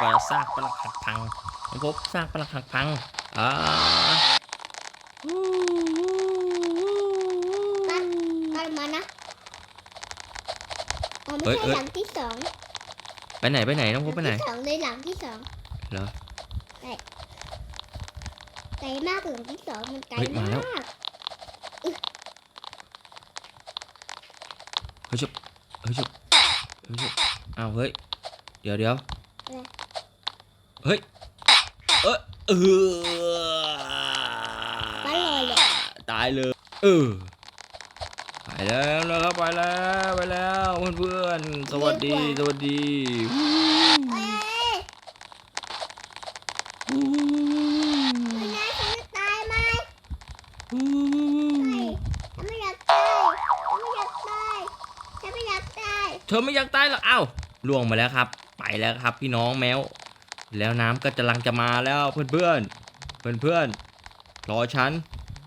เอ่อซากปลักหักพังน้องพบซากปลักหักพังอ่าตัดมานะอ๋อไม่ใช่หลังที่สองไปไหนไปไหนน้องพบไปไหนที่สองเลยหลังที่สองเหรอไกลมากหลังที่สองมันไกลเฮ้ยมาแล้วมากเฮ้ยชุบเฮ้ยชุบเฮ้ยชุบอ้าวเฮ้ยเดี๋ยวเดี๋ยว เฮ้ย เออเออบ้านลอยเลยตายเลย เออ ไปแล้วนะครับไปแล้วไปแล้วเพื่อนๆ สวัสดีสวัสดีเอ้ยอู้ไม่น่าฉันจะตายไหมอู้ไม่ฉันไม่อยากตายฉันไม่อยากตายฉันไม่อยากตายเธอไม่อยากตายหรออ้าวล่วงมาแล้วครับ ไปแล้วครับ พี่น้องแมว แล้วน้ำก็จะลังจะมาแล้วเพื่อนเพื่อนเพื่อนเพื่อนๆรอฉัน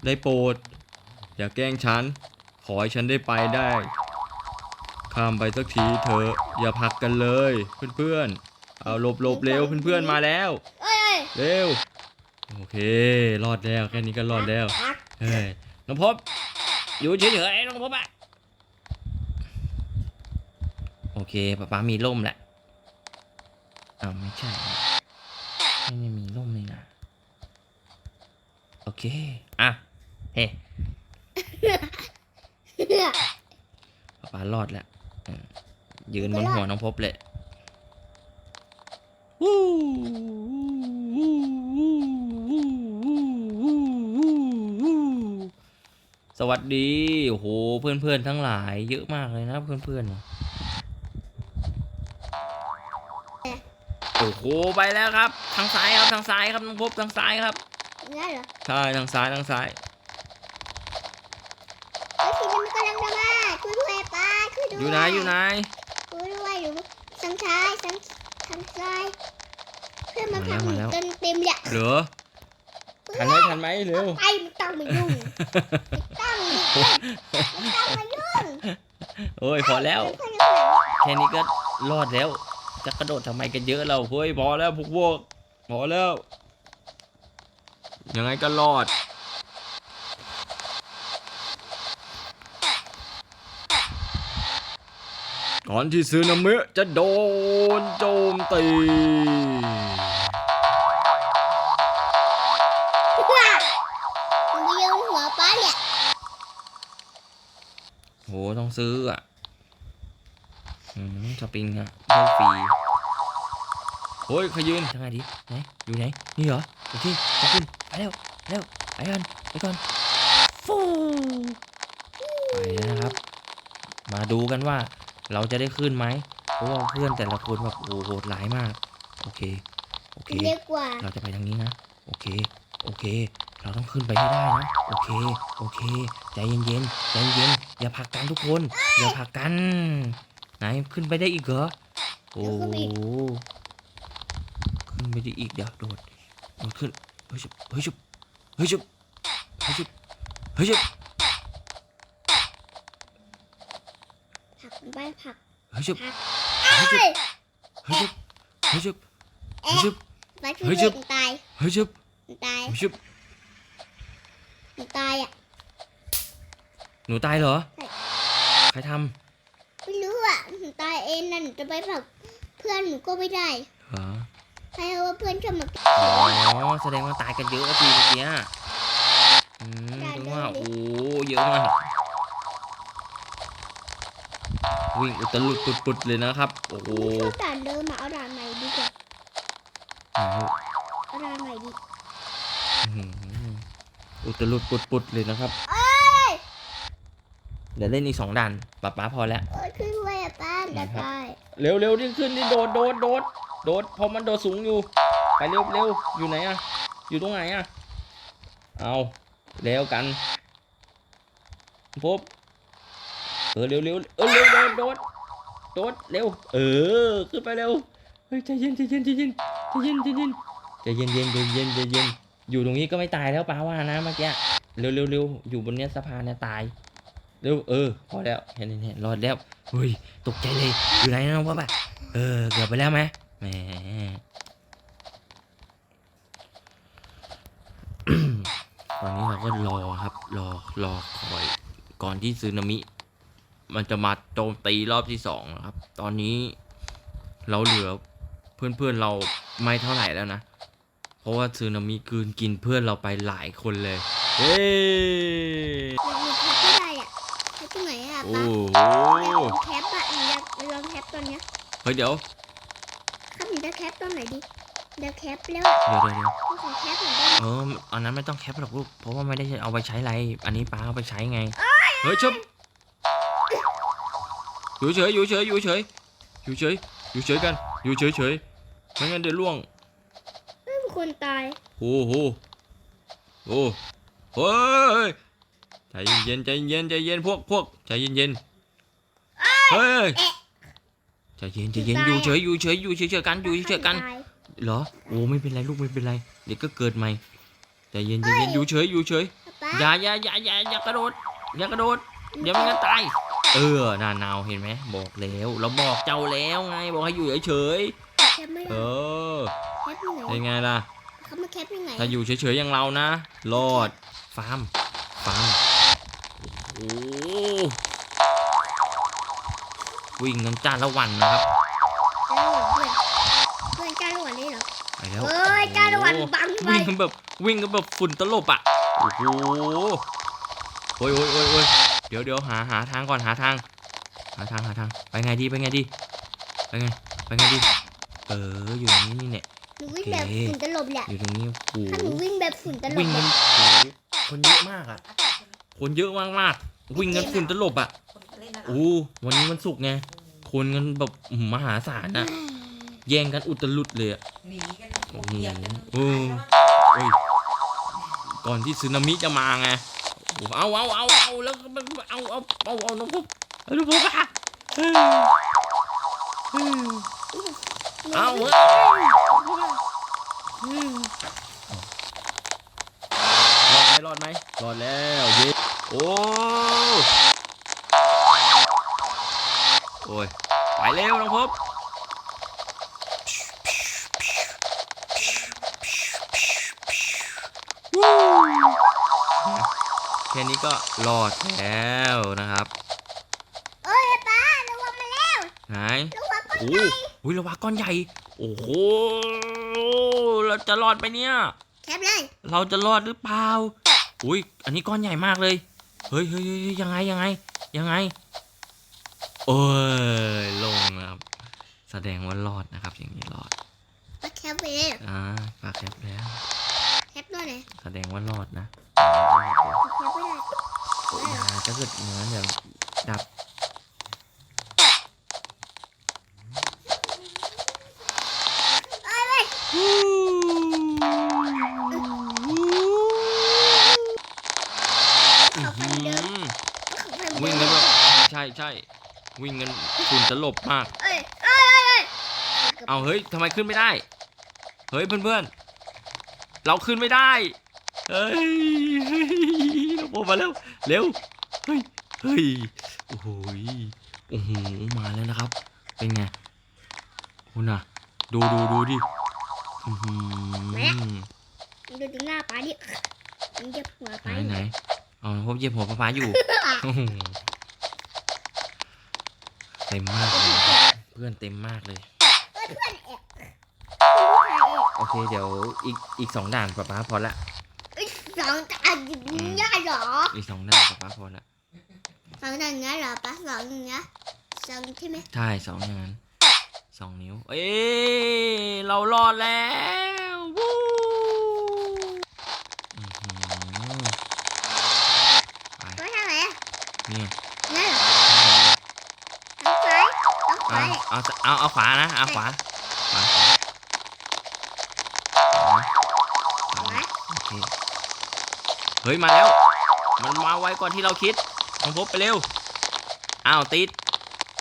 ได้โปรด อย่าแกล้งฉัน ขอให้ฉันได้ไปได้ ข้ามไปสักทีเถอะอย่าผลักกันเลยเพื่อนเพื่อนๆเอาหลบหลบเร็วเพื่อนเพื่อนๆมาแล้วเอ้ยเร็วโอเค รอดแล้วแค่นี้ก็รอดแล้วพักเฮ้ยน้องพบอยู่เฉยๆน้องพบอะโอเคป๊าป๊ามีร่มแหละอ้าวไม่ใช่ ไม่ได้มีร่มเลยนะ โอเค อะ เฮ้ป๊าป๊ารอดแล้วอืมยืนบนหัวน้องพบเลยวู้สวัสดีโอ้โห เพื่อนๆ ทั้งหลาย เยอะมากเลยนะเพื่อนๆ อ้โหไปแล้วครับ ทางซ้ายครับทางซ้ายครับน้องพบทางซ้ายครับงั้นเหรอใช่ทางซ้ายทางซ้ายไอ้สีมันกำลังจะมาช่วยด้วยป้าช่วยด้วยอยู่ไหนอยู่ไหนช่วยด้วยอยู่ทางซ้ายทางทางซ้ายเพื่อนมาพังมาแล้วจนเต็มเลยเหรอทันไหมทันไหมเร็วไปไม่ต้องมายุ่งไม่ต้องไม่ต้องมายุ่งโอ้ยพอแล้วเพื่อนๆแค่นี้ก็รอดแล้ว จะกระโดดทำไมกันเยอะเราเฮ้ยพอแล้วพวกพวกพอแล้ว ยังไงก็รอด ก่อนที่ซึนามิจะโดนโจมตีมันไปยืนหัวป้าเนี่ยโหต้องซื้ออะอืมส ปริงอะได้ฟรีโอ้ยขยืนทางไหนดีไหนอยู่ไหนนี่เหรอโอเคจะขึ้นไปเร็วไปเร็วไปกันไปก่อนฟูไปแล้วนะครับ มาดูกันว่าเราจะได้ขึ้นไหมเพราะว่าเพื่อนแต่ละคนแบบโอ้โหโหดร้ายมาก โอเคโอเค เรียกว่าเราจะไปทางนี้นะ โอเค โอเค เราต้องขึ้นไปให้ได้นะ โอเค โอเค ใจเย็นๆ ใจเย็น อย่าผลักกันทุกคน อย่าผลักกัน ไหนขึ้นไปได้อีกเหรอโอ้โหขึ้นไปได้อีกเดี๋ยวโดดโดดขึ้นเฮ้ยชุบเฮ้ยชุบเฮ้ยชุบเฮ้ยชุบเฮ้ยชุบผักไปผักเฮ้ยชุบผักเฮ้ยชุบเอ้ยเฮ้ยชุบเฮ้ยชุบเฮ้ยเอ๊ะชุบมาช่เฮ้วยยมันจุ๊บตายเฮ้ยชุบมันตายเฮ้ยชุบมันตายอะหนูตายเหรอใครทไม่ รู้อะมันตายเองนั่นจะไปผักเพื่อนหนูก็ไม่ได้ำเหรอใครเอาว่าเพื่อนชอบมาอ๋อแสดงว่าตายกันเยอะทีเมื่อกี้อะอืมได้ถึงว่าเลยโอ้เยอะมากวิ่งอุตลุดปุดๆเลยนะครับ โอ้โหชอบด่านเดิมมาเอาด่านใหม่ดีกว่าเอาด่านใหม่ดีอื้อหืออุตลุดปุดๆเลยนะครับเอ้ยเดี๋ยวเล่นอีกสองด่านป๊าป๊าพอแล้วเอ้ยช่วยด้วยอะป้าจะครับตายเร็วเร็วดิขึ้นดิโดดโดดโดดโดดเพอมันโดดสูงอยู่ ไปเร็วเร็วอยู่ไหนอะอยู่ตรงไหนอะเอาเร็วกันพบเออเร็วเร็วเออเร็วโดดโดดโดดเร็ว เออขึ้นไปเร็วเฮ้ยใจเย็นใจเย็นใจเย็นใจเย็นใจเย็นใจเย็นเย็นใจเย็นใจเย็นอยู่ตรงนี้ก็ไม่ตายแล้วป้าว่านะเมื่อกี้เร็วเร็วเร็วอยู่บนเนี้ยสะพานเนี่ยตาย เร็วเออพอแล้วเห็นเห็นรอดแล้วเฮ้ยตกใจเลยอยู่ไหนน้อะว่าปะเออเกือบไปแล้วไหมแหมตอนนี้เราก็รอครับรอรอคอย ก่อนที่ซึนามิ มันจะมาโจมตีรอบที่สองครับ ตอนนี้เราเหลือเพื่อนเพื่อนเราไม่เท่าไหร่แล้วนะ เพราะว่าซึนามิกืนกินเพื่อนเราไปหลายคนเลย เฮ้ โอ้ป้าโหอยากลองแคปอะหนูอยากลองแคปตัวเนี้ยเฮ้ยเดี๋ยวครับหนูจะแคปตัวไหนดีเดี๋ยวแคปแล้วเดี๋ยวเดี๋ยวเดี๋ยวหนูขอแคปหน่อยได้ไหมเอออันนั้นไม่ต้องแคปหรอกลูกเพราะว่าไม่ได้เอาไปใช้อะไร อันนี้ป้าเอาไปใช้ไงเฮ้ยชบอยู่เฉยอยู่เฉยอยู่เฉยอยู่เฉยอยู่เฉยกันอยู่เฉยเฉยไม่งั้นเดี๋ยวล่วงไม่มีคนตายโอ้โหโอ้เฮ้ย ใจเย็นใจเย็นใจเย็นพวกพวกใจเย็นเย็นเฮ้ยใจเย็นใจเย็นอยู่เฉยอยู่เฉยอยู่เฉยเฉยกันอยู่เฉยๆกันตายเหรอโอ้ไม่เป็นไรลูกไม่เป็นไรเดี๋ยวก็เกิดใหม่ใจเย็นใจเย็นอยู่เฉยอยู่เฉยป้าอย่าอย่าอย่าอย่าอย่ากระโดดอย่ากระโดดเดี๋ยวไม่งั้นตายเออน่านาวเห็นไหมบอกแล้วเราบอกเจ้าแล้วไงบอกให้อยู่เฉยแคปไม่ๆเอได้อแคปยังไงเป็นไงล่ะเขามาแคปยังไงถ้าอยู่เฉยๆอย่างเรานะรอดฟาร์มฟาร์มโอ้ วิ่งกันจ้าละวันนะครับจ้าละวันเพื่อนเพื่อนจ้าละวันนี่เหรอไปแล้วเฮ้ยจ้าละวันบังไปวิ่งกันแบบวิ่งกันแบบฝุ่นตลบอะโอ้โหโอ้ยโอ้ยโอ้ยโอ้ยเดี๋ยวเดี๋ยวหาหาทางก่อนหาทางหาทางหาทางไปไงดีไปไงดีไปไงไปไงดีเอออยู่ตรงนี้นี่เนี่ยหนูวิ่งแบบฝุ่นตลบแหละอยู่ตรงนี้โอ้โหถ้าหนูวิ่งแบบฝุ่นตลบวิ่งแหกัละนโอ้โหคนเยอะมากอะคนเยอะมากมากๆ วิ่งกันฝุ่นตลบอะโอ้วันนี้มันสุกร์ไงคนกันแบบมหาศาลนะแย่งกันอุตลุดเลยอะหนีกันโอ้โหเบียดกันเออโอ้ยก่อนที่สึนามิจะมาไงโอ้เอาเอาเอาเอาแล้วก็มันเอาเอาเอาเอาน้องพบเอาน้องพบอะเฮ้ยเฮ้ยเอาเว้ยรอดไห มรอดไหมรอดแล้วเย้โอ้โอ้ยไปเร็วน้องพบแค่นี้ก็รอดแล้วนะครับเอ้ยป้าระวังมาแล้วไหนระวังก้อนโอ้ใหญ่โหระวังก้อนใหญ่ โอ้โหเราจะรอดไปเนี่ยแคปเลย เราจะรอดหรือเปล่า อุ้ยอันนี้ก้อนใหญ่มากเลย เฮ้ยเฮ้ยเฮ้ยยังไงยังไงยังไง โอ้ยลงนะครับ แสดงว่ารอดนะครับ อย่างนี้รอดป้าแคปไปเลยอ่าปากแคปแล้ว แคปด้วยไหนแสดงว่ารอดนะแคปไม่ได้อย่าถ้าเกิดอย่างนั้นเดี๋ยวดับ เอ้ยเว้ยเขาพันเดิมเขาพัน วิ่ง เดิ กัน ม แบบใช่ใช่ วิ่งกันฝุ่นตลบมาก เอ้ยเอ้ยเอ้ยเอ้ยเอาเฮ้ยทำไมขึ้นไม่ได้ เฮ้ยเพื่อนๆ เราขึ้นไม่ได้ เฮ้ยเฮ้ยเราโผล่มาแล้วเร็ว เฮ้ย เฮ้ย โอ้โหยโอ้โห มาแล้วนะครับ เป็นไงคุณน่ะ ดูดูดูดิอื้อหือดูดูหน้าป้าดิมันจะหัวไหนป้าไหนเอาพบเหยียบหัวป้าๆอยู่โอ้โหเต็มมากเลยเพื่อนเต็มมากเลยเอ้ยเพื่อนแอบเพื่อนผู้ชายแอบโอเคเดี๋ยวอีกอีกสองด่านป้าป้าพอละเอ้ยสองตาหยิบง่ายเหรออีกสองด่านป้าป้าพอละสองอย่างเงี้ยเหรอป้าสองอย่างเงี้ยสองใช่ไหมใช่สองอย่างนั้นสองนิ้ว เอ้ยเรารอดแล้ววู้อื้อหือไป ก็ทำไมอะ เนี่ย นั่นเหรอทางซ้ายทางข เอาเอาเอาเอาขวานะเอาขวาขวาโอเคเฮ้ยมาแล้ว มันมาไวกว่าที่เราคิดน้องพบไปเร็วอ้าวติด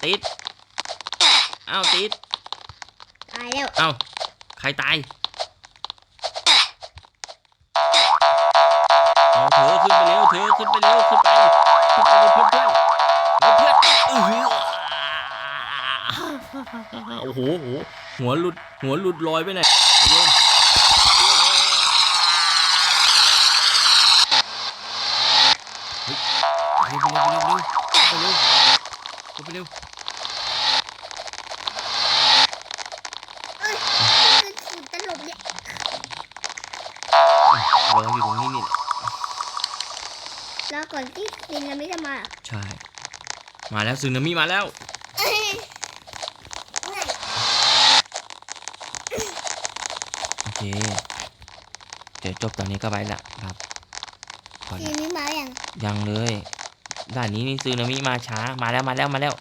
ติดอ้าวติดตายแล้วเอ้าใครตายเอาเธอขึ้นไปเร็วเธอขึ้นไปเร็วขึ้นไปขึ้นไปเพื่อนเพื่อนเพื่อนอื้ออ โอ้โหหัวหลุดหัวหลุดลอยไปไหนเร็วเร็วเร็วเร็วเอ้ยมันฝุ่นตลบเนี่ยรออยู่ตรงนี้นี่และรอก่อนที่ซินไม่จะมา ใช่ มาแล้วซึนามิมาแล้ว เอ้ยไหน โอ เคเดี๋ยวจบตอนนี้ก็ไปละครับพอซิละนไม่มาอย่างยังเลยด่านนี้นี่ซึนามิมาช้ามาแล้วมาแล้วมาแล้ว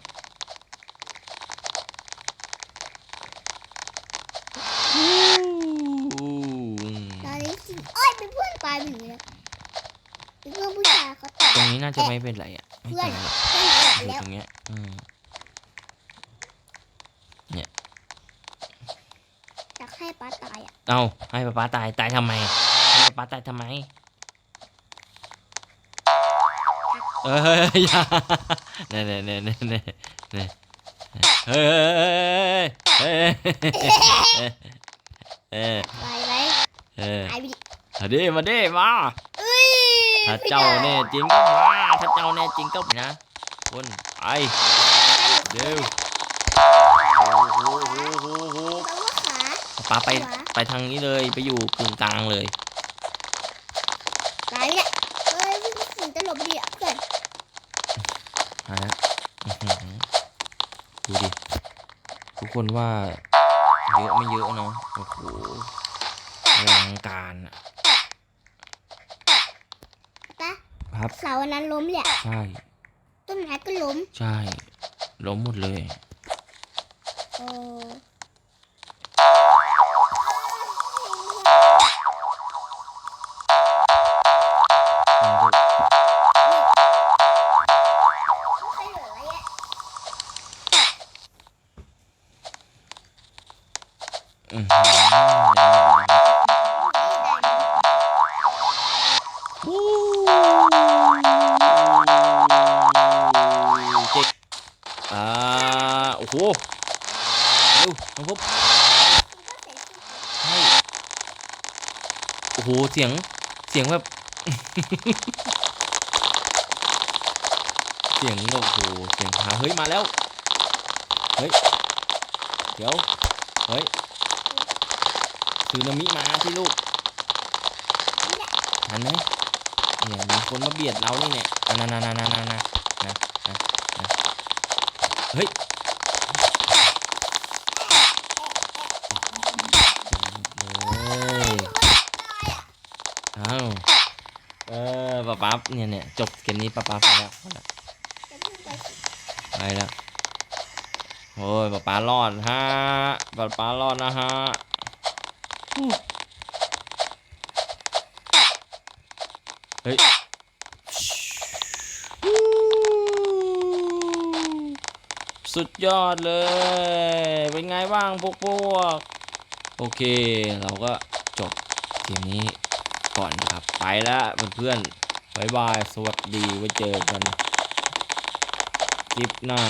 อู้ตอนนี้ซินโอ้ยเป็นเพื่อนตายไปอยู่แล้วเป็นเพื่อนผู้ชายเขาตายตรงนี้น่าจะไม่เป็นไรอะไม่ตายหรอกเพื่อนแอบอยู่แล้วตรงเนี้ยอืม อยากให้ป้าตายอะ เอาให้ป้าป้าตาย ตายทำไม ให้ป้าป้าตายทำไม เอ้ยอย่าเน่เน่เน่เน่เน่เน่เฮ้ยเฮ้ยเฮ้ยเฮ้ยไปไปเฮ้ยตายไปดิมาดิมาดิมาเอ้ยถ้าเจ้าแน่จริงก็มาถ้าเจ้าแน่จริงก็นะคนไปเร็วโอ้โหโอ้โหโอ้โห ปลว่าขาป้าไปไปทางนี้เลยไปอยู่กึ่งกลางเลยตายเนี่ยเอ้ยวิ่งฝุ่นตลบดิอะเพื่อนมาแล้วอื้อหือดูดิทุกคนว่าเยอะไม่เยอะเนาะโอ้โหอลังการอะป้าครับเสาอันนั้นล้มเลยอะใช่ต้นไม้ก็ล้ม ใช่ ล้มหมดเลยโอ้ อ่าโอ้โหเร็วน้องพบใช่โอ้โหเสียงเสียงแบบ เสียงโอ้โหเสียงพาเฮ้ยมาแล้วเฮ้ยเดี๋ยวเฮ้ยซึนามิมาที่ลูกทันไหมเนี่ยมีคนมาเบียดเรานี่เนี่ยอะนานานานานนนะนะนะ เฮ้ยเอ้าวเออป๊าป๊าเนี่ยเนี่ยจบเกมนี้ป๊าป๊าไปแล้วไปแล้วไปแล้วโอ้ยป๊าป๊ารอดฮะป๊าป๊ารอดนะฮะเฮ้ย สุดยอดเลย เป็นไงบ้างพวกพวก โอเค เราก็จบเกมนี้ก่อนนะครับ ไปแล้วเพื่อนๆบายบาย สวัสดี ไว้เจอกันคลิปหน้า